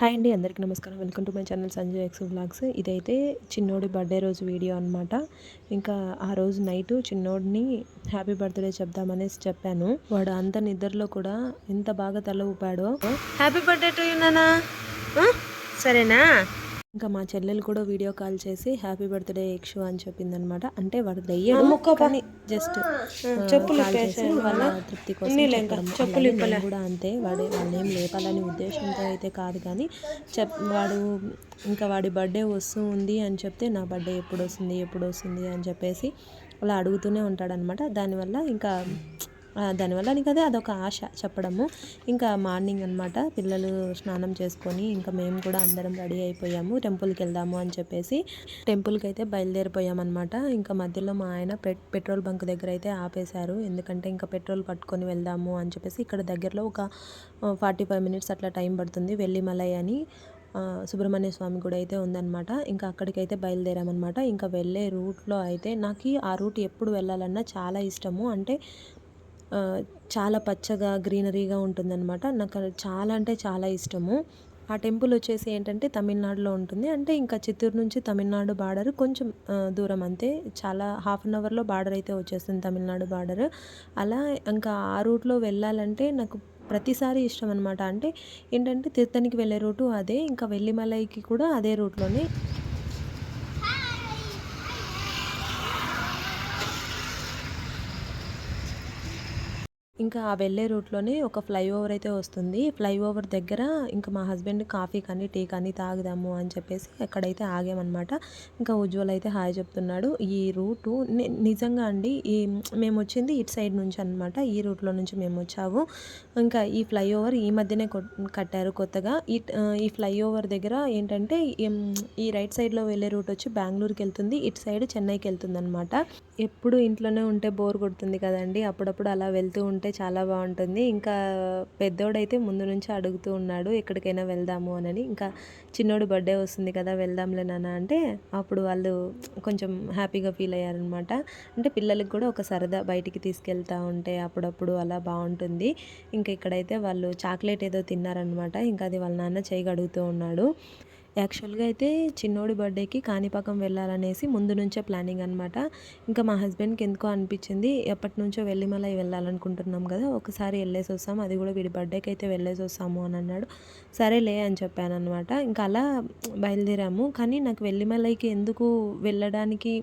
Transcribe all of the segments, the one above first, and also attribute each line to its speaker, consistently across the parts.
Speaker 1: Hi అండి అందరికీ నమస్కారం. Welcome to my channel Sanjay X blogs ఇదైతే చిన్నోడి బర్త్డే రోజు వీడియో అనమాట ఇంకా ఆ రోజు నైట్ చిన్నోడిని హ్యాపీ బర్త్డే చెప్దామనేసి చెప్పాను. వాడు అంత నిద్రలో కూడా ఎంత బాగా తల ఊపాడో.
Speaker 2: హ్యాపీ బర్త్డే టు యూ నానా. సరేనా?
Speaker 1: ఇంకా మా చెల్లెలు కూడా వీడియో కాల్ చేసి హ్యాపీ బర్త్డే యక్షు అని చెప్పింది అనమాట అంటే వాడు దయ్యడు కానీ జస్ట్
Speaker 2: చెప్పులు
Speaker 1: వాళ్ళ తృప్తి కోసం కూడా అంతే వాడి వాళ్ళని ఏం లేపాలని ఉద్దేశంతో అయితే కాదు కానీ చెప్ వాడు ఇంకా వాడి బర్త్డే వస్తూ ఉంది అని చెప్తే నా బర్త్డే ఎప్పుడు వస్తుంది ఎప్పుడు వస్తుంది అని చెప్పేసి అలా అడుగుతూనే ఉంటాడనమాట. దానివల్ల ఇంకా దానివల్ల నీకు అదే అదొక ఆశ చెప్పడము. ఇంకా మార్నింగ్ అనమాట పిల్లలు స్నానం చేసుకొని ఇంకా మేము కూడా అందరం రెడీ అయిపోయాము. టెంపుల్కి వెళ్దాము అని చెప్పేసి టెంపుల్కి అయితే బయలుదేరిపోయామన్నమాట. ఇంకా మధ్యలో మా ఆయన పెట్ పెట్రోల్ బంక్ దగ్గర అయితే ఆపేశారు. ఎందుకంటే ఇంకా పెట్రోల్ పట్టుకొని వెళ్దాము అని చెప్పేసి ఇక్కడ దగ్గరలో ఒక ఫార్టీ ఫైవ్ మినిట్స్ అట్లా టైం పడుతుంది. వెళ్ళిమలై అని సుబ్రహ్మణ్య స్వామి గుడి అయితే ఉందన్నమాట. ఇంకా అక్కడికైతే బయలుదేరామన్నమాట. ఇంకా వెళ్ళే రూట్లో అయితే నాకు ఆ రూట్ ఎప్పుడు వెళ్ళాలన్నా చాలా ఇష్టము. అంటే చాలా పచ్చగా గ్రీనరీగా ఉంటుందన్నమాట. నాకు చాలా అంటే చాలా ఇష్టము. ఆ టెంపుల్ వచ్చేసి ఏంటంటే తమిళనాడులో ఉంటుంది. అంటే ఇంకా చిత్తూరు నుంచి తమిళనాడు బార్డర్ కొంచెం దూరం అంతే. చాలా హాఫ్ అన్ అవర్లో బార్డర్ అయితే వచ్చేస్తుంది తమిళనాడు బార్డర్. అలా ఇంకా ఆ రూట్లో వెళ్ళాలంటే నాకు ప్రతిసారి ఇష్టం అనమాట అంటే ఏంటంటే తిరుత్తనికి వెళ్ళే రూటు అదే. ఇంకా వెల్లిమలైకి కూడా అదే రూట్లోనే ఇంకా ఆ వెళ్ళే రూట్లోనే ఒక ఫ్లైఓవర్ అయితే వస్తుంది. ఫ్లైఓవర్ దగ్గర ఇంకా మా హస్బెండ్ కాఫీ కానీ టీ కానీ తాగుదాము అని చెప్పేసి ఎక్కడైతే ఆగామన్నమాట. ఇంకా ఉజ్వల్ అయితే హాయ్ చెప్తున్నాడు. ఈ రూటు నిజంగా అండి ఈ మేము వచ్చింది ఇటు సైడ్ నుంచి అనమాట ఈ రూట్లో నుంచి మేము వచ్చాము. ఇంకా ఈ ఫ్లైఓవర్ ఈ మధ్యనే కట్టారు కొత్తగా. ఈ ఈ ఫ్లైఓవర్ దగ్గర ఏంటంటే ఈ- ఈ రైట్ సైడ్లో వెళ్ళే రూట్ వచ్చి బెంగళూరుకి వెళ్తుంది. ఇటు సైడ్ చెన్నైకి వెళ్తుంది అనమాట ఎప్పుడు ఇంట్లోనే ఉంటే బోర్ కొడుతుంది కదండి. అప్పుడప్పుడు అలా వెళ్తూ ఉంటే చాలా బాగుంటుంది. ఇంకా పెద్దోడైతే ముందు నుంచి అడుగుతూ ఉన్నాడు ఎక్కడికైనా వెళ్దాము అని ఇంకా చిన్నోడు బర్త్డే వస్తుంది కదా వెళ్దాంలే నాన్న అంటే అప్పుడు వాళ్ళు కొంచెం హ్యాపీగా ఫీల్ అయ్యారనమాట. అంటే పిల్లలకి కూడా ఒక సరదా బయటికి తీసుకెళ్తా ఉంటే అప్పుడప్పుడు అలా బాగుంటుంది. ఇంకా ఇక్కడైతే వాళ్ళు చాక్లెట్ ఏదో తిన్నారనమాట. ఇంకా అది వాళ్ళ నాన్న చేయగడుగుతూ ఉన్నాడు. యాక్చువల్గా అయితే చిన్నోడి బర్త్డేకి కాణిపాకం వెళ్ళాలనేసి ముందు నుంచే ప్లానింగ్ అనమాట ఇంకా మా హస్బెండ్కి ఎందుకో అనిపించింది ఎప్పటి నుంచో వెల్లిమలై వెళ్ళాలనుకుంటున్నాం కదా ఒకసారి వెళ్ళేసి వస్తాం అది కూడా వీడి బర్త్డేకి అయితే వెళ్ళేసి వస్తాము అని అన్నాడు. సరేలే అని చెప్పాను అనమాట ఇంకా అలా బయలుదేరాము. కానీ నాకు వెల్లిమలైకి ఎందుకు వెళ్ళడానికి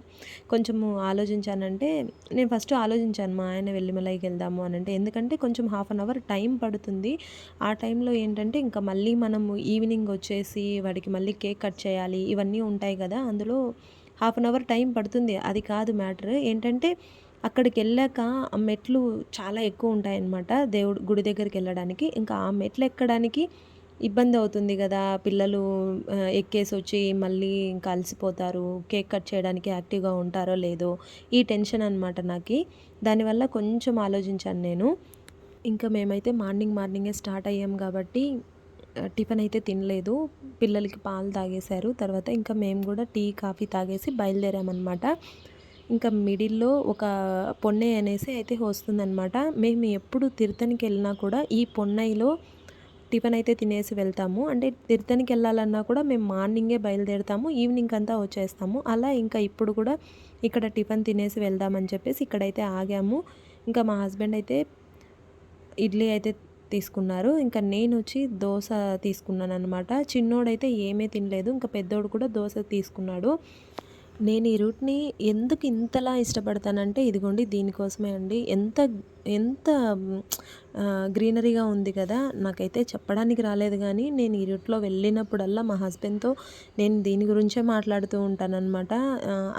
Speaker 1: కొంచెము ఆలోచించానంటే నేను ఫస్ట్ ఆలోచించాను మా ఆయన వెల్లిమలైకి వెళ్దాము అని అంటే ఎందుకంటే కొంచెం హాఫ్ అన్ అవర్ టైం పడుతుంది. ఆ టైంలో ఏంటంటే ఇంకా మళ్ళీ మనము ఈవినింగ్ వచ్చేసి వాడికి మళ్ళీ కేక్ కట్ చేయాలి ఇవన్నీ ఉంటాయి కదా. అందులో హాఫ్ అన్ అవర్ టైం పడుతుంది. అది కాదు మ్యాటర్. ఏంటంటే అక్కడికి వెళ్ళాక ఆ మెట్లు చాలా ఎక్కువ ఉంటాయన్నమాట దేవుడు గుడి దగ్గరికి వెళ్ళడానికి. ఇంకా ఆ మెట్లు ఎక్కడానికి ఇబ్బంది అవుతుంది కదా. పిల్లలు ఎక్కేసి వచ్చి మళ్ళీ ఇంకా అలసిపోతారు. కేక్ కట్ చేయడానికి యాక్టివ్గా ఉంటారో లేదో ఈ టెన్షన్ అనమాట నాకు. దానివల్ల కొంచెం ఆలోచించాను నేను. ఇంకా మేమైతే మార్నింగ్ మార్నింగే స్టార్ట్ అయ్యాం కాబట్టి టిఫిన్ అయితే తినలేదు. పిల్లలకి పాలు తాగేశారు. తర్వాత ఇంకా మేము కూడా టీ కాఫీ తాగేసి బయలుదేరామన్నమాట. ఇంకా మిడిల్లో ఒక పొన్నై అనేసి అయితే వస్తుందన్నమాట. మేము ఎప్పుడు తిరుతనికి వెళ్ళినా కూడా ఈ పొన్నైలో టిఫిన్ అయితే తినేసి వెళ్తాము. అంటే తిరుతనికి వెళ్ళాలన్నా కూడా మేము మార్నింగే బయలుదేరుతాము. ఈవినింగ్ అంతా వచ్చేస్తాము. అలా ఇంకా ఇప్పుడు కూడా ఇక్కడ టిఫిన్ తినేసి వెళ్దామని చెప్పేసి ఇక్కడైతే ఆగాము. ఇంకా మా హస్బెండ్ అయితే ఇడ్లీ అయితే తీసుకున్నారు. ఇంకా నేను వచ్చి దోశ తీసుకున్నాను అనమాట చిన్నోడైతే ఏమీ తినలేదు. ఇంకా పెద్దోడు కూడా దోశ తీసుకున్నాడు. నేను ఈ రూట్ని ఎందుకు ఇంతలా ఇష్టపడతానంటే ఇదిగోండి దీనికోసమే అండి. ఎంత ఎంత గ్రీనరీగా ఉంది కదా నాకైతే చెప్పడానికి రాలేదు కానీ నేను ఈ రూట్లో వెళ్ళినప్పుడల్లా మా హస్బెండ్తో నేను దీని గురించే మాట్లాడుతూ ఉంటానన్నమాట.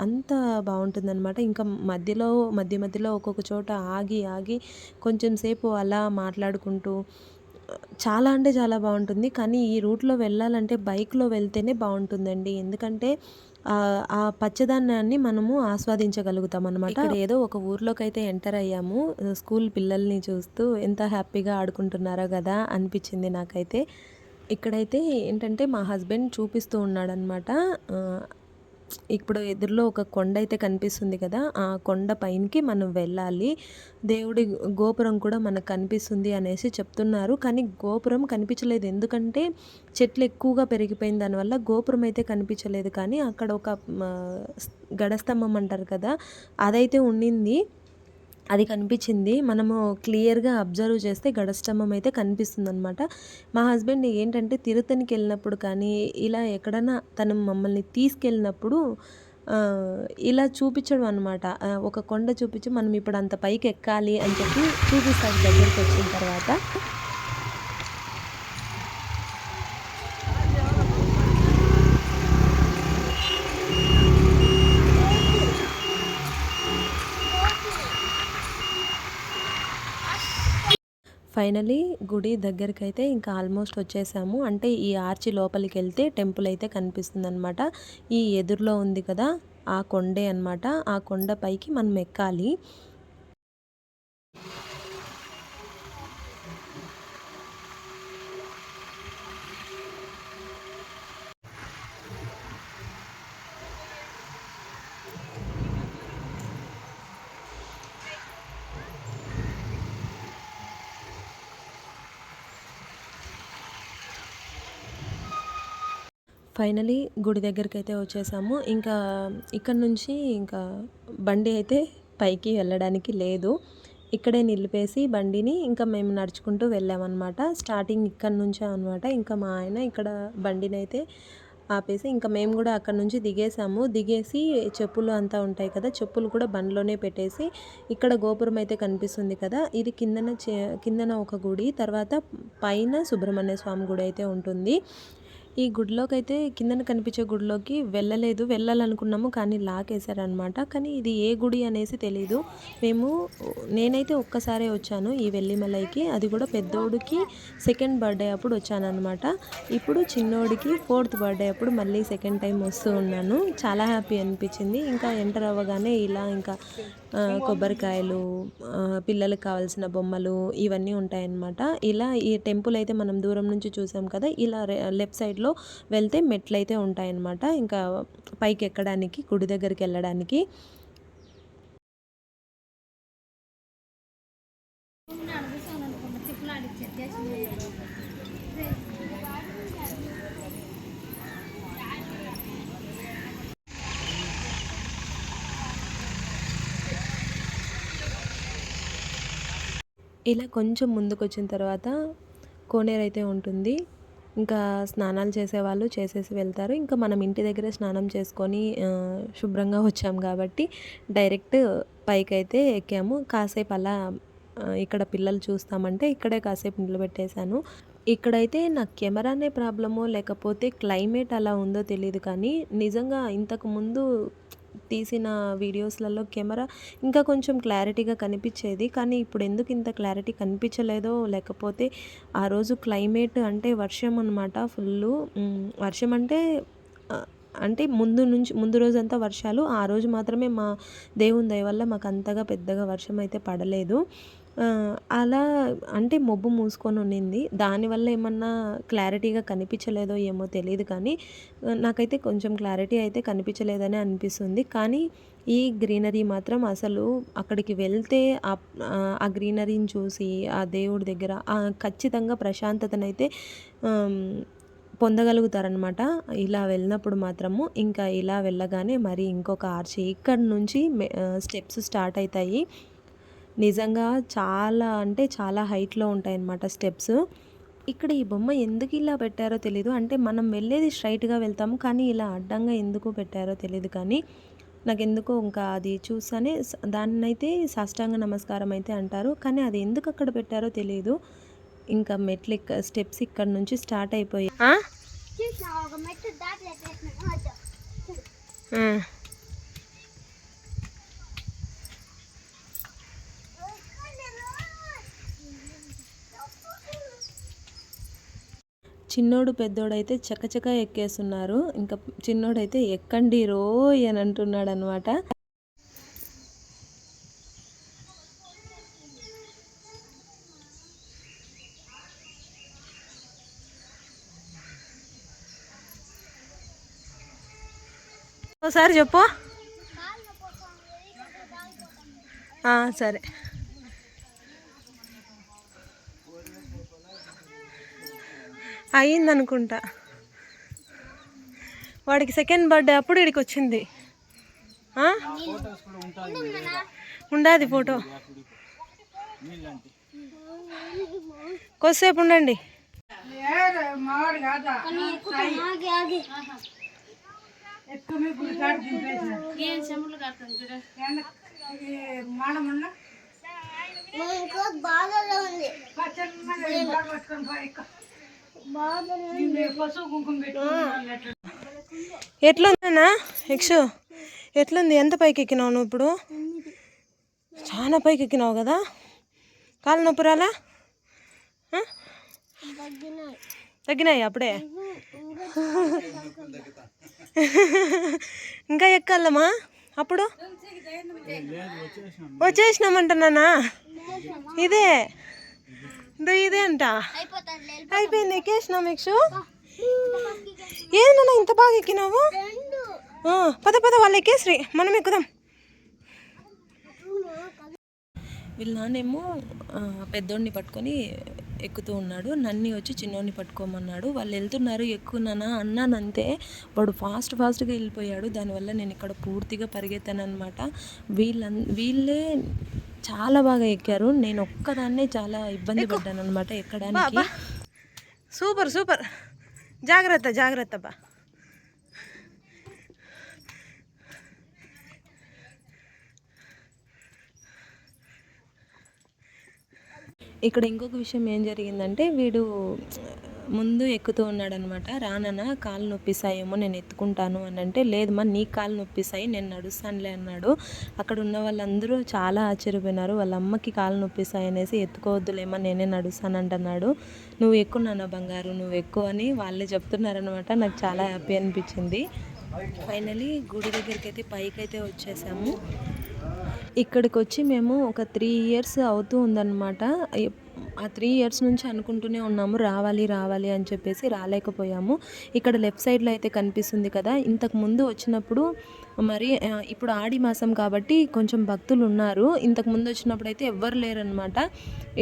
Speaker 1: అంత బాగుంటుందన్నమాట. ఇంకా మధ్యలో మధ్య మధ్యలో ఒక్కొక్క చోట ఆగి ఆగి కొంచెం సేపు అలా మాట్లాడుకుంటూ చాలా అంటే చాలా బాగుంటుంది. కానీ ఈ రూట్లో వెళ్ళాలంటే బైక్లో వెళ్తేనే బాగుంటుందండి. ఎందుకంటే ఆ పచ్చదనాన్ని మనము ఆస్వాదించగలుగుతాం అనమాట ఏదో ఒక ఊర్లోకి అయితే ఎంటర్ అయ్యాము. స్కూల్ పిల్లల్ని చూస్తూ ఎంత హ్యాపీగా ఆడుకుంటున్నారో కదా అనిపించింది నాకైతే. ఇక్కడైతే ఏంటంటే మా హస్బెండ్ చూపిస్తూ ఉన్నాడనమాట ఇప్పుడు ఎదురులో ఒక కొండ అయితే కనిపిస్తుంది కదా ఆ కొండ పైనకి మనం వెళ్ళాలి. దేవుడి గోపురం కూడా మనకు కనిపిస్తుంది అనేసి చెప్తున్నారు. కానీ గోపురం కనిపించలేదు. ఎందుకంటే చెట్లు ఎక్కువగా పెరిగిపోయిన దానివల్ల గోపురం అయితే కనిపించలేదు. కానీ అక్కడ ఒక గడస్తంభం అంటారు కదా అదైతే ఉండింది. అది కనిపించింది. మనము క్లియర్గా అబ్జర్వ్ చేస్తే గడస్తంభం అయితే కనిపిస్తుంది అనమాట మా హస్బెండ్ ఏంటంటే తిరుతనికి వెళ్ళినప్పుడు కానీ ఇలా ఎక్కడన్నా తను మమ్మల్ని తీసుకెళ్ళినప్పుడు ఇలా చూపించడం అనమాట ఒక కొండ చూపించి మనం ఇప్పుడు అంత పైకి ఎక్కాలి అని చెప్పి చూపిస్తాడు దగ్గరికి వచ్చిన తర్వాత. ఫైనలీ గుడి దగ్గరికి అయితే ఇంకా ఆల్మోస్ట్ వచ్చేసాము. అంటే ఈ ఆర్చి లోపలికి వెళ్తే టెంపుల్ అయితే కనిపిస్తుంది అనమాట ఈ ఎదురులో ఉంది కదా ఆ కొండే అన్నమాట. ఆ కొండ పైకి మనం ఎక్కాలి. ఫైనలీ గుడి దగ్గరికి అయితే వచ్చేసాము. ఇంకా ఇక్కడ నుంచి ఇంకా బండి అయితే పైకి వెళ్ళడానికి లేదు. ఇక్కడే నిలిపేసి బండిని ఇంకా మేము నడుచుకుంటూ వెళ్ళామన్నమాట. స్టార్టింగ్ ఇక్కడ నుంచే అనమాట ఇంకా మా ఆయన ఇక్కడ బండిని అయితే ఆపేసి ఇంకా మేము కూడా అక్కడ నుంచి దిగేసాము. దిగేసి చెప్పులు అంతా ఉంటాయి కదా చెప్పులు కూడా బండ్లోనే పెట్టేసి ఇక్కడ గోపురం అయితే కనిపిస్తుంది కదా ఇది కిందన చే- కిందన ఒక గుడి తర్వాత పైన సుబ్రహ్మణ్య స్వామి గుడి అయితే ఉంటుంది. ఈ గుడిలోకి అయితే కిందన కనిపించే గుడిలోకి వెళ్ళలేదు. వెళ్ళాలనుకున్నాము కానీ లాకేశారనమాట కానీ ఇది ఏ గుడి అనేసి తెలియదు మేము నేనైతే ఒక్కసారే వచ్చాను ఈ వెల్లిమలైకి. అది కూడా పెద్దోడికి సెకండ్ బర్త్డే అప్పుడు వచ్చానమాట ఇప్పుడు చిన్నోడికి ఫోర్త్ బర్త్డే అప్పుడు మళ్ళీ సెకండ్ టైం వస్తూ ఉన్నాను. చాలా హ్యాపీ అనిపించింది. ఇంకా ఎంటర్ అవ్వగానే ఇలా ఇంకా కొబ్బరికాయలు పిల్లలకు కావాల్సిన బొమ్మలు ఇవన్నీ ఉంటాయన్నమాట. ఇలా ఈ టెంపుల్ అయితే మనం దూరం నుంచి చూసాం కదా ఇలా లెఫ్ట్ సైడ్లో వెళ్తే మెట్లు అయితే ఉంటాయన్నమాట. ఇంకా పైకి ఎక్కడానికి గుడి దగ్గరికి వెళ్ళడానికి. ఇలా కొంచెం ముందుకు వచ్చిన తర్వాత కోనేరు అయితే ఉంటుంది. ఇంకా స్నానాలు చేసేవాళ్ళు చేసేసి వెళ్తారు. ఇంకా మనం ఇంటి దగ్గర స్నానం చేసుకొని శుభ్రంగా వచ్చాం కాబట్టి డైరెక్ట్ పైకి అయితే ఎక్కాము. కాసేపు అలా ఇక్కడ పిల్లలు చూస్తామంటే ఇక్కడే కాసేపు నిలబెట్టేశాను. ఇక్కడైతే నా కెమెరానే ప్రాబ్లమో లేకపోతే క్లైమేట్ అలా ఉందో తెలియదు కానీ నిజంగా ఇంతకుముందు తీసిన వీడియోస్లలో కెమెరా ఇంకా కొంచెం క్లారిటీగా కనిపించేది. కానీ ఇప్పుడు ఎందుకు ఇంత క్లారిటీ కనిపించలేదో లేకపోతే ఆ రోజు క్లైమేట్ అంటే వర్షం అనమాట ఫుల్ వర్షం అంటే అంటే ముందు నుంచి ముందు రోజంతా వర్షాలు. ఆ రోజు మాత్రమే మా దేవుని దయ వల్ల మాకు అంతగా పెద్దగా వర్షం అయితే పడలేదు. అలా అంటే మొబ్బు మూసుకొని ఉండింది. దానివల్ల ఏమన్నా క్లారిటీగా కనిపించలేదో ఏమో తెలియదు కానీ నాకైతే కొంచెం క్లారిటీ అయితే కనిపించలేదని అనిపిస్తుంది. కానీ ఈ గ్రీనరీ మాత్రం అసలు అక్కడికి వెళ్తే ఆ గ్రీనరీని చూసి ఆ దేవుడి దగ్గర ఖచ్చితంగా ప్రశాంతతనైతే పొందగలుగుతారనమాట. ఇలా వెళ్ళినప్పుడు మాత్రము ఇంకా ఇలా వెళ్ళగానే మరి ఇంకొక ఆర్చి ఇక్కడ నుంచి స్టెప్స్ స్టార్ట్ అవుతాయి. నిజంగా చాలా అంటే చాలా హైట్లో ఉంటాయన్నమాట స్టెప్స్. ఇక్కడ ఈ బొమ్మ ఎందుకు ఇలా పెట్టారో తెలియదు అంటే మనం వెళ్ళేది స్ట్రైట్గా వెళ్తాము కానీ ఇలా అడ్డంగా ఎందుకు పెట్టారో తెలియదు కానీ నాకు ఎందుకో ఇంకా అది చూసానే దాన్నైతే సాష్టాంగ నమస్కారం అయితే అంటారు. కానీ అది ఎందుకు అక్కడ పెట్టారో తెలియదు ఇంకా మెట్లు ఇక్క స్టెప్స్ ఇక్కడ నుంచి స్టార్ట్ అయిపోయాయి
Speaker 2: ఆ?
Speaker 3: చూసా ఒక మెట్టు దాటలేకేసిన ఆటో
Speaker 2: ఆ.
Speaker 1: చిన్నోడు పెద్దోడైతే చకచక ఎక్కేస్తున్నారు. ఇంకా చిన్నోడైతే ఎక్కండి రోయ్ అని అంటున్నాడు అనమాట ఒకసారి చెప్పు. సరే. అయిందనుకుంటా వాడికి సెకండ్ బర్త్డే అప్పుడు ఇక్కడికి వచ్చింది. ఉండాది ఫోటో కొద్దిసేపు ఉండండి.
Speaker 3: కానీ ఉంది
Speaker 1: ఎట్లుందన్నా? ఎక్స్ ఎట్లుంది? ఎంత పైకి ఎక్కినావు నువ్వు ఇప్పుడు? చాలా పైకి ఎక్కినావు కదా? కాలు నొప్పి రాలా
Speaker 3: తగ్గినాయి
Speaker 1: తగ్గినాయి అప్పుడే. ఇంకా ఎక్కాలమ్మా? అప్పుడు? వచ్చేసినామంటున్నానా? ఇదే. ఇదో ఇదే అంట. అయిపోయింది ఎక్కేసినాం యక్షు ఏందన్నా ఇంత బాగా ఎక్కినావు? పద పద వాళ్ళు ఎక్కేసి మనం ఎక్కుదాం. వీళ్ళ నాన్నేమో పెద్దోడిని పట్టుకొని ఎక్కుతూ ఉన్నాడు. నన్ని వచ్చి చిన్నోడిని పట్టుకోమన్నాడు. వాళ్ళు వెళ్తున్నారు ఎక్కున్నానా అన్నాను అంతే వాడు ఫాస్ట్ ఫాస్ట్గా వెళ్ళిపోయాడు. దానివల్ల నేను ఇక్కడ పూర్తిగా పరిగెత్తాను అనమాట వీళ్ళ వీళ్ళే చాలా బాగా ఎక్కారు. నేను ఒక్కదాన్నే చాలా ఇబ్బంది పడ్డాను అనమాట ఎక్కడానికి. Super super. జాగ్రత్త జాగ్రత్త బా. ఇక్కడ ఇంకొక విషయం ఏం జరిగిందంటే వీడు ముందు ఎక్కుతూ ఉన్నాడనమాట రానన్న కాలు నొప్పిస్తాయేమో నేను ఎత్తుకుంటాను అని అంటే లేదమ్మా నీ కాలు నొప్పిస్తాయి నేను నడుస్తానులే అన్నాడు. అక్కడ ఉన్న వాళ్ళందరూ చాలా ఆశ్చర్యపోయినారు. వాళ్ళ అమ్మకి కాలు నొప్పిస్తాయి అనేసి ఎత్తుకోవద్దులేమో నేనే నడుస్తానంటున్నాడు. నువ్వు ఎక్కువ నాన్న బంగారు నువ్వు ఎక్కువ అని వాళ్ళే చెప్తున్నారనమాట. నాకు చాలా హ్యాపీ అనిపించింది. ఫైనలీ గుడి దగ్గరికి అయితే పైకి అయితే వచ్చేసాము. ఇక్కడికి వచ్చి మేము ఒక త్రీ ఇయర్స్ అవుతూ ఉందన్నమాట ఆ త్రీ ఇయర్స్ నుంచి అనుకుంటూనే ఉన్నాము రావాలి రావాలి అని చెప్పేసి రాలేకపోయాము. ఇక్కడ లెఫ్ట్ సైడ్లో అయితే కనిపిస్తుంది కదా ఇంతకు ముందు వచ్చినప్పుడు మరి ఇప్పుడు ఆడి మాసం కాబట్టి కొంచెం భక్తులు ఉన్నారు. ఇంతకు ముందు వచ్చినప్పుడు అయితే ఎవ్వరు లేరనమాట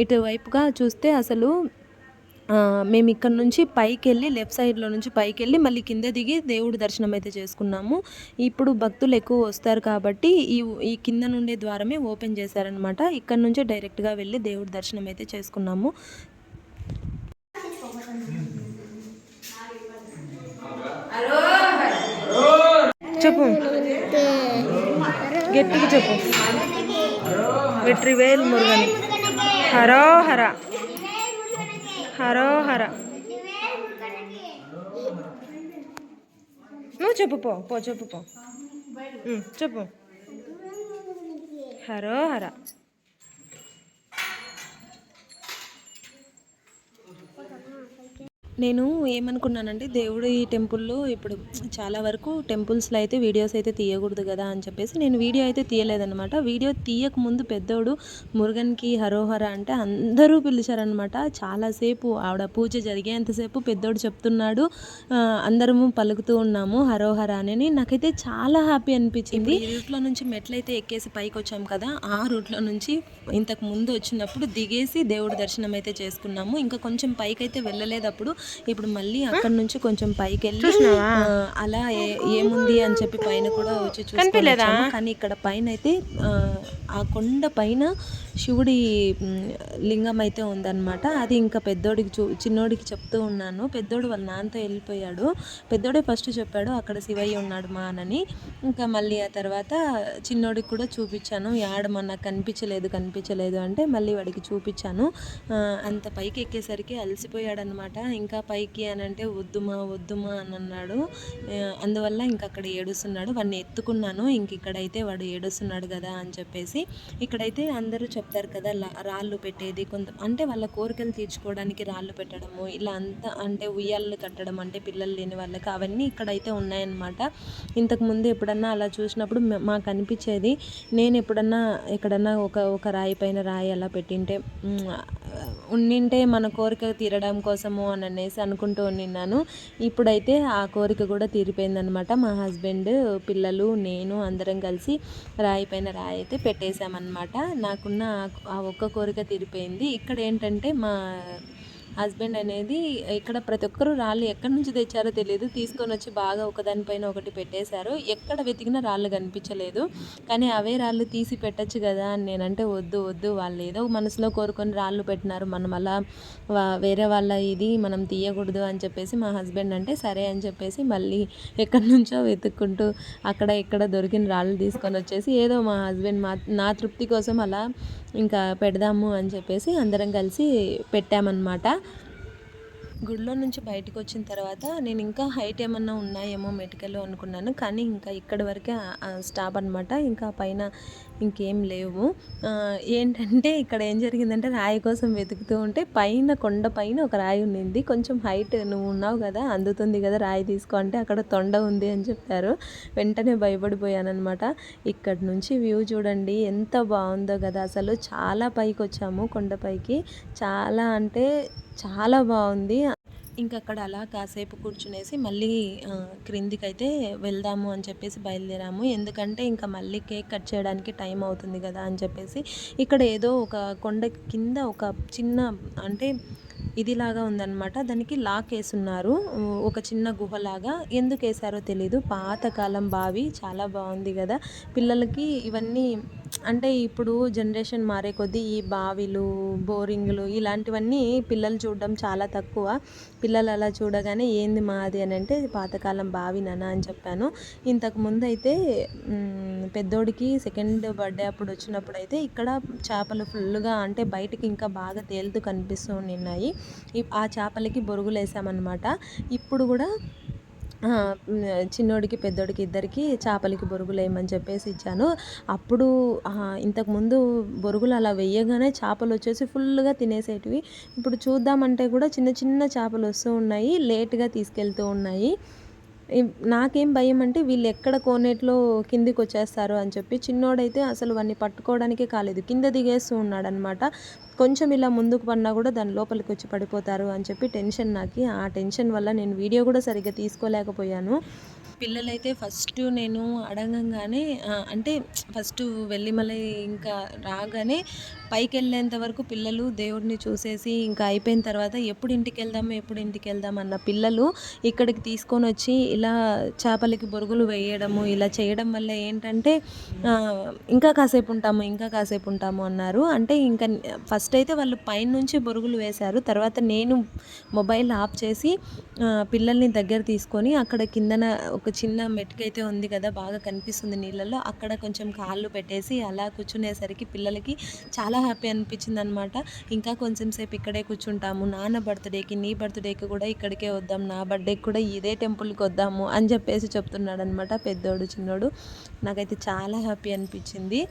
Speaker 1: ఇటువైపుగా చూస్తే అసలు మేము ఇక్కడ నుంచి పైకి వెళ్ళి లెఫ్ట్ సైడ్లో నుంచి పైకి వెళ్ళి మళ్ళీ కింద దిగి దేవుడి దర్శనం అయితే చేసుకున్నాము. ఇప్పుడు భక్తులు ఎక్కువ వస్తారు కాబట్టి ఈ ఈ కింద నుండే ద్వారమే ఓపెన్ చేశారనమాట ఇక్కడ నుంచే డైరెక్ట్గా వెళ్ళి దేవుడి దర్శనం అయితే చేసుకున్నాము. చెప్పు. గట్టిగా చెప్పు. వెట్రివేల్ మురుగని. హరో హర. హరోహర నువ్వు చెప్పు పో పో చెప్పు పో. చెప్పు. హరో. నేను ఏమనుకున్నానంటే దేవుడి టెంపుల్లో ఇప్పుడు చాలా వరకు టెంపుల్స్లో అయితే వీడియోస్ అయితే తీయకూడదు కదా అని చెప్పేసి నేను వీడియో అయితే తీయలేదనమాట వీడియో తీయక ముందు పెద్దోడు మురుగన్కి హరోహర అంటే అందరూ పిలిచారనమాట చాలాసేపు ఆవిడ పూజ జరిగేంతసేపు పెద్దోడు చెప్తున్నాడు అందరము పలుకుతూ ఉన్నాము హరోహర అని నాకైతే చాలా హ్యాపీ అనిపించింది. ఈ రూట్లో నుంచి మెట్లయితే ఎక్కేసి పైకి వచ్చాం కదా ఆ రూట్లో నుంచి ఇంతకు ముందు వచ్చినప్పుడు దిగేసి దేవుడి దర్శనం అయితే చేసుకున్నాము. ఇంకా కొంచెం పైకి అయితే వెళ్ళలేదప్పుడు ఇప్పుడు మళ్ళీ అక్కడ నుంచి కొంచెం పైకి వెళ్ళి అలా ఏ- ఏముంది అని చెప్పి పైన కూడా వచ్చి చూసుకొని. కానీ ఇక్కడ పైన అయితే ఆ, కొండ పైన శివుడి లింగం అయితే ఉందన్నమాట. అది ఇంకా పెద్దోడికి చూ చిన్నోడికి చెప్తూ ఉన్నాను. పెద్దోడు వాళ్ళ నాన్నతో వెళ్ళిపోయాడు. పెద్దోడే ఫస్ట్ చెప్పాడు అక్కడ శివయ్య ఉన్నాడు మా అని ఇంకా మళ్ళీ ఆ తర్వాత చిన్నోడికి కూడా చూపించాను. యాడమా నాకు కనిపించలేదు కనిపించలేదు అంటే మళ్ళీ వాడికి చూపించాను. అంత పైకి ఎక్కేసరికి అలసిపోయాడనమాట ఇంకా పైకి అని అంటే వద్దుమా వద్దుమా అని అన్నాడు. అందువల్ల ఇంక అక్కడ ఏడుస్తున్నాడు. వాడిని ఎత్తుకున్నాను ఇంక ఇక్కడైతే వాడు ఏడుస్తున్నాడు కదా అని చెప్పేసి ఇక్కడైతే అందరూ చెప్తారు కదా రాళ్ళు పెట్టేది కొంత అంటే వాళ్ళ కోరికలు తీర్చుకోవడానికి రాళ్ళు పెట్టడము ఇలా అంతా అంటే ఉయ్యాళ్ళు కట్టడం అంటే పిల్లలు లేని వాళ్ళకి అవన్నీ ఇక్కడైతే ఉన్నాయన్నమాట. ఇంతకు ముందు ఎప్పుడన్నా అలా చూసినప్పుడు మాకు అనిపించేది నేను ఎప్పుడన్నా ఎక్కడన్నా ఒక ఒక రాయి పైన రాయి అలా పెట్టింటే ఉండింటే మన కోరిక తీరడం కోసము అని అనేసి అనుకుంటూ నిన్నాను ఇప్పుడైతే ఆ కోరిక కూడా తీరిపోయిందనమాట మా హస్బెండ్ పిల్లలు నేను అందరం కలిసి రాయి పైన రాయి అయితే పెట్టేశామన్నమాట. నాకున్న ఆ- ఆ ఒక్క కోరిక తీరిపోయింది. ఇక్కడ ఏంటంటే మా హస్బెండ్ అనేది ఇక్కడ ప్రతి ఒక్కరు రాళ్ళు ఎక్కడి నుంచి తెచ్చారో తెలియదు. తీసుకొని వచ్చి బాగా ఒకదానిపైన ఒకటి పెట్టేశారు. ఎక్కడ వెతికినా రాళ్ళు కనిపించలేదు. కానీ అవే రాళ్ళు తీసి పెట్టచ్చు కదా అని నేనంటే వద్దు వద్దు వాళ్ళు ఏదో మనసులో కోరుకొని రాళ్ళు పెట్టినారు. మనం అలా వా- వేరే వాళ్ళ ఇది మనం తీయకూడదు అని చెప్పేసి మా హస్బెండ్ అంటే సరే అని చెప్పేసి మళ్ళీ ఎక్కడి నుంచో వెతుక్కుంటూ అక్కడ ఇక్కడ దొరికిన రాళ్ళు తీసుకొని వచ్చేసి ఏదో మా హస్బెండ్ మా నా తృప్తి కోసం అలా ఇంకా పెడదాము అని చెప్పేసి అందరం కలిసి పెట్టామన్నమాట. గుడిలో నుంచి బయటకు వచ్చిన తర్వాత నేను ఇంకా హైట్ ఏమన్నా ఉన్నాయేమో మెటికలు అనుకున్నాను కానీ ఇంకా ఇక్కడి వరకే స్టాప్ అనమాట ఇంకా పైన ఇంకేం లేవు. ఏంటంటే ఇక్కడ ఏం జరిగిందంటే రాయి కోసం వెతుకుతూ ఉంటే పైన కొండ పైన ఒక రాయి ఉండింది. కొంచెం హైట్ నువ్వు ఉన్నావు కదా అందుతుంది కదా రాయి తీసుకో అంటే అక్కడ తొండ ఉంది అని చెప్పారు. వెంటనే భయపడిపోయాను అనమాట ఇక్కడ నుంచి వ్యూ చూడండి ఎంత బాగుందో కదా. అసలు చాలా పైకి వచ్చాము కొండపైకి చాలా అంటే చాలా బాగుంది. ఇంకా అక్కడ అలా కాసేపు కూర్చునేసి మళ్ళీ క్రిందికి క్రిందికైతే వెళ్దాము అని చెప్పేసి బయలుదేరాము. ఎందుకంటే ఇంకా మళ్ళీ కేక్ కట్ చేయడానికి టైం అవుతుంది కదా అని చెప్పేసి ఇక్కడ ఏదో ఒక కొండ కింద ఒక చిన్న అంటే ఇదిలాగా ఉందన్నమాట. దానికి లాక్ వేసున్నారు. ఒక చిన్న గుహలాగా. ఎందుకు వేసారో తెలీదు. పాతకాలం బావి. చాలా బాగుంది కదా. పిల్లలకి ఇవన్నీ అంటే ఇప్పుడు జనరేషన్ మారే కొద్దీ ఈ బావిలు బోరింగ్లు ఇలాంటివన్నీ పిల్లలు చూడడం చాలా తక్కువ. పిల్లలు అలా చూడగానే ఏంది మాది అని అంటే పాతకాలం బావి నాన్న అని చెప్పాను. ఇంతకు ముందు అయితే పెద్దోడికి సెకండ్ బర్త్డే అప్పుడు వచ్చినప్పుడు అయితే ఇక్కడ చేపలు ఫుల్గా అంటే బయటికి ఇంకా బాగా తేలుతూ కనిపిస్తూ ఉన్నాయి. ఆ చేపలకి బొరుగులు వేసామన్నమాట ఇప్పుడు కూడా చిన్నోడికి పెద్దోడికి ఇద్దరికి చేపలకి బొరుగులు వేయమని చెప్పేసి ఇచ్చాను. అప్పుడు ఇంతకుముందు బొరుగులు అలా వేయగానే చేపలు వచ్చేసి ఫుల్గా తినేసేటివి. ఇప్పుడు చూద్దామంటే కూడా చిన్న చిన్న చేపలు వస్తూ ఉన్నాయి లేట్గా తీసుకెళ్తూ ఉన్నాయి. నాకేం భయం అంటే వీళ్ళు ఎక్కడ కోనేట్లో కిందికి వచ్చేస్తారు అని చెప్పి చిన్నోడైతే అసలు వాడిని పట్టుకోవడానికే కాలేదు. కింద దిగేస్తూ ఉన్నాడనమాట. కొంచెం ఇలా ముందుకు పడినా కూడా దాని లోపలికి వచ్చి పడిపోతారు అని చెప్పి టెన్షన్ నాకు. ఆ టెన్షన్ వల్ల నేను వీడియో కూడా సరిగ్గా తీసుకోలేకపోయాను. పిల్లలైతే ఫస్ట్ నేను అడగంగానే అంటే ఫస్ట్ వెళ్ళిమలై ఇంకా రాగానే పైకి వెళ్ళేంత వరకు పిల్లలు దేవుడిని చూసేసి ఇంకా అయిపోయిన తర్వాత ఎప్పుడు ఇంటికి వెళ్దాం ఎప్పుడు ఇంటికి వెళ్దాం అన్న పిల్లలు ఇక్కడికి తీసుకొని వచ్చి ఇలా చేపలకి బొరుగులు వేయడము ఇలా చేయడం వల్ల ఏంటంటే ఇంకా కాసేపు ఉంటాము ఇంకా కాసేపు ఉంటాము అన్నారు. అంటే ఇంకా ఫస్ట్ అయితే వాళ్ళు పైనుంచి బొరుగులు వేశారు తర్వాత నేను మొబైల్ ఆఫ్ చేసి పిల్లల్ని దగ్గర తీసుకొని అక్కడ కిందన ఒక ఒక చిన్న మెట్టుకైతే ఉంది కదా బాగా కనిపిస్తుంది నీళ్ళల్లో. అక్కడ కొంచెం కాళ్ళు పెట్టేసి అలా కూర్చునేసరికి పిల్లలకి చాలా హ్యాపీ అనిపించింది అనమాట ఇంకా కొంచెం సేపు ఇక్కడే కూర్చుంటాము. నాన్న బర్త్డేకి నీ బర్త్డేకి కూడా ఇక్కడికే వద్దాం. నా బర్త్డేకి కూడా ఇదే టెంపుల్కి వద్దాము అని చెప్పేసి చెప్తున్నాడు అనమాట పెద్దోడు చిన్నోడు. నాకైతే చాలా హ్యాపీ అనిపించింది.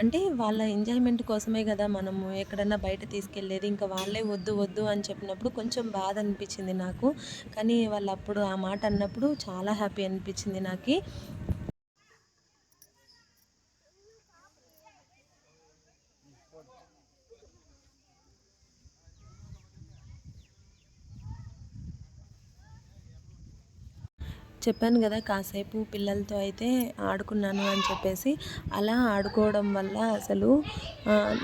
Speaker 1: అంటే వాళ్ళ ఎంజాయ్మెంట్ కోసమే కదా మనము ఎక్కడన్నా బయట తీసుకెళ్ళేది. ఇంకా వాళ్ళే వద్దు వద్దు అని చెప్పినప్పుడు కొంచెం బాధ అనిపించింది నాకు. కానీ వాళ్ళు అప్పుడు ఆ మాట అన్నప్పుడు చాలా హ్యాపీ అనిపించింది నాకు. చెప్పాను కదా కాసేపు పిల్లలతో అయితే ఆడుకున్నాను అని చెప్పేసి అలా ఆడుకోవడం వల్ల అసలు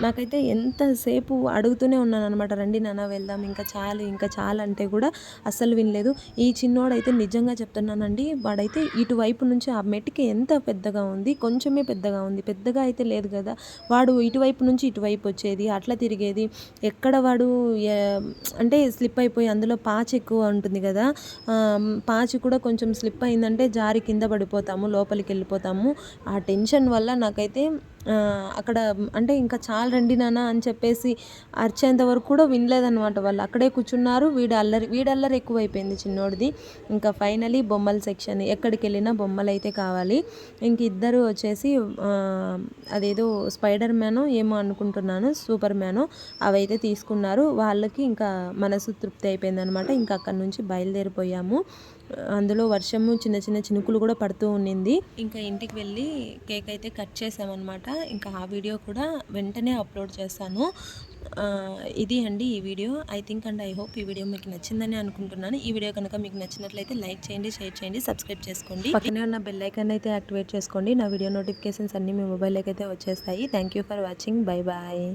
Speaker 1: నాకైతే ఎంతసేపు అడుగుతూనే ఉన్నాను అనమాట రండి నాన్న వెళ్దాం ఇంకా చాలు ఇంకా చాలు అంటే కూడా అస్సలు వినలేదు. ఈ చిన్నోడైతే నిజంగా చెప్తున్నానండి వాడైతే ఇటువైపు నుంచి ఆ మెట్టికి ఎంత పెద్దగా ఉంది కొంచెమే పెద్దగా ఉంది పెద్దగా అయితే లేదు కదా వాడు ఇటువైపు నుంచి ఇటువైపు వచ్చేది అట్లా తిరిగేది ఎక్కడ వాడు అంటే స్లిప్ అయిపోయి అందులో పాచి ఎక్కువ ఉంటుంది కదా పాచి కూడా కొంచెం స్లిప్ అయిందంటే జారి కింద పడిపోతాము లోపలికి వెళ్ళిపోతాము. ఆ టెన్షన్ వల్ల నాకైతే అక్కడ అంటే ఇంకా చాలు రండి నాన్న అని చెప్పేసి అరిచేంత వరకు కూడా వినలేదన్నమాట వాళ్ళు. అక్కడే కూర్చున్నారు వీడు అల్లరి వీడు అల్లరి ఎక్కువైపోయింది చిన్నోడిది. ఇంకా ఫైనలీ బొమ్మల సెక్షన్ ఎక్కడికి వెళ్ళినా బొమ్మలు అయితే కావాలి. ఇంక ఇద్దరు వచ్చేసి అదేదో స్పైడర్ మ్యానో ఏమో అనుకుంటున్నాను సూపర్ మ్యానో అవైతే తీసుకున్నారు. వాళ్ళకి ఇంకా మనసు తృప్తి అయిపోయింది అనమాట ఇంకా అక్కడ నుంచి బయలుదేరిపోయాము. అందులో వర్షము చిన్న చిన్న చినుకులు కూడా పడుతూ ఉండింది. ఇంకా ఇంటికి వెళ్ళి కేక్ అయితే కట్ చేసామన్నమాట. ఇంకా ఆ వీడియో కూడా వెంటనే అప్లోడ్ చేస్తాను
Speaker 2: ఇది అండి ఈ video. I think and I hope ఈ వీడియో మీకు నచ్చిందని అనుకుంటున్నాను. ఈ వీడియో కనుక మీకు నచ్చినట్లయితే లైక్ చేయండి షేర్ చేయండి సబ్స్క్రైబ్ చేసుకోండి.
Speaker 1: పక్కనే ఉన్న బెల్ ఐకాన్ అయితే యాక్టివేట్ చేసుకోండి. నా వీడియో నోటిఫికేషన్స్ అన్నీ మీ మొబైల్లోకి అయితే వచ్చేస్తాయి. Thank you for watching bye bye